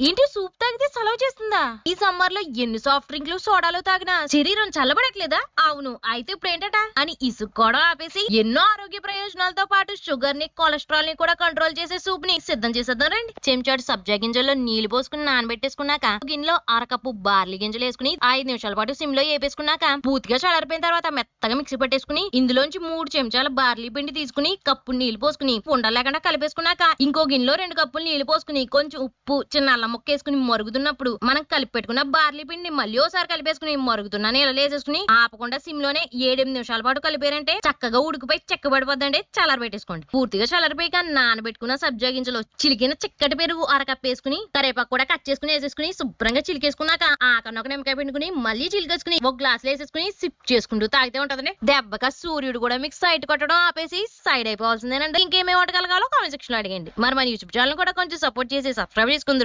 ఏంటి సలవ ఈ సమ్మర్లో ఎన్ని సాఫ్ట్ డ్రింక్లు సోడాలు తాగినా శరీరం చల్లబడట్లేదా? అవును అయితే ఇప్పుడు ఏంటట అని ఇసుక్కోవడం ఆపేసి ఎన్నో ఆరోగ్య ప్రయోజనాలతో పాటు షుగర్ని కొలెస్ట్రాల్ని కూడా కంట్రోల్ చేసే సూప్ని సిద్ధం చేసేద్దాం రండి. చెంచాడు సబ్జా గింజల్లో నీళ్ళు పోసుకుని నానబెట్టేసుకున్నాక గిన్నెలో అరకప్పు బార్లీ గింజలు వేసుకుని ఐదు నిమిషాల పాటు సిమ్లో వేపేసుకున్నాక పూర్తిగా చల్లారిపోయిన తర్వాత మెత్తగా మిక్సీ పట్టేసుకుని ఇందులోంచి మూడు చెంచాల బార్లీ పిండి తీసుకుని కప్పు నీళ్ళు పోసుకుని ఉండలు లేకుండా కలిపేసుకున్నాక ఇంకో గిన్నెలో రెండు కప్పులు నీళ్ళు పోసుకుని కొంచెం ఉప్పు చిన్న అల్లం ముక్క వేసుకుని మరుగుతున్నప్పుడు మనం కలిపి పెట్టుకున్న బార్లీ పిండి మళ్ళీ ఒకసారి కలిపేసుకుని మరుగుతున్న నీళ్ళలో వేసేసుకుని ఆపకుండా సిమ్లోనే ఏడెనిమిది నిమిషాల పాటు కలిపారంటే చక్కగా ఉడికిపోయి చెక్క పడిపోద్దండి. చల్లారి పెట్టేసుకోండి. పూర్తిగా చల్లారిపోయాక నానబెట్టుకున్న సబ్జా గింజలు చిలికిన చిక్కటి పెరుగు అరకప్ వేసుకుని కరేపాకు కూడా కట్ చేసుకుని వేసేసుకుని శుభ్రంగా చిలికేసుకున్నాక ఆకన్న ఒక నిమ్మకాయ పిండుకుని మళ్ళీ చిలికేసుకుని ఒక గ్లాస్ వేసేసుకుని సిప్ చేసుకుంటూ తాగితే ఉంటదండి. దెబ్బక సూర్యుడు కూడా మీకు సైట్ కొట్టడం ఆపేసి సైడ్ అయిపోవాల్సిందేనండి. ఇంకేమేమి వంటకాలు కావాలో కామెంట్ సెక్షన్లో అడిగండి. మరి మన యూట్యూబ్ ఛానల్ కూడా కొంచెం సపోర్ట్ చేసి సబ్స్క్రైబ్ చేసుకుందరు.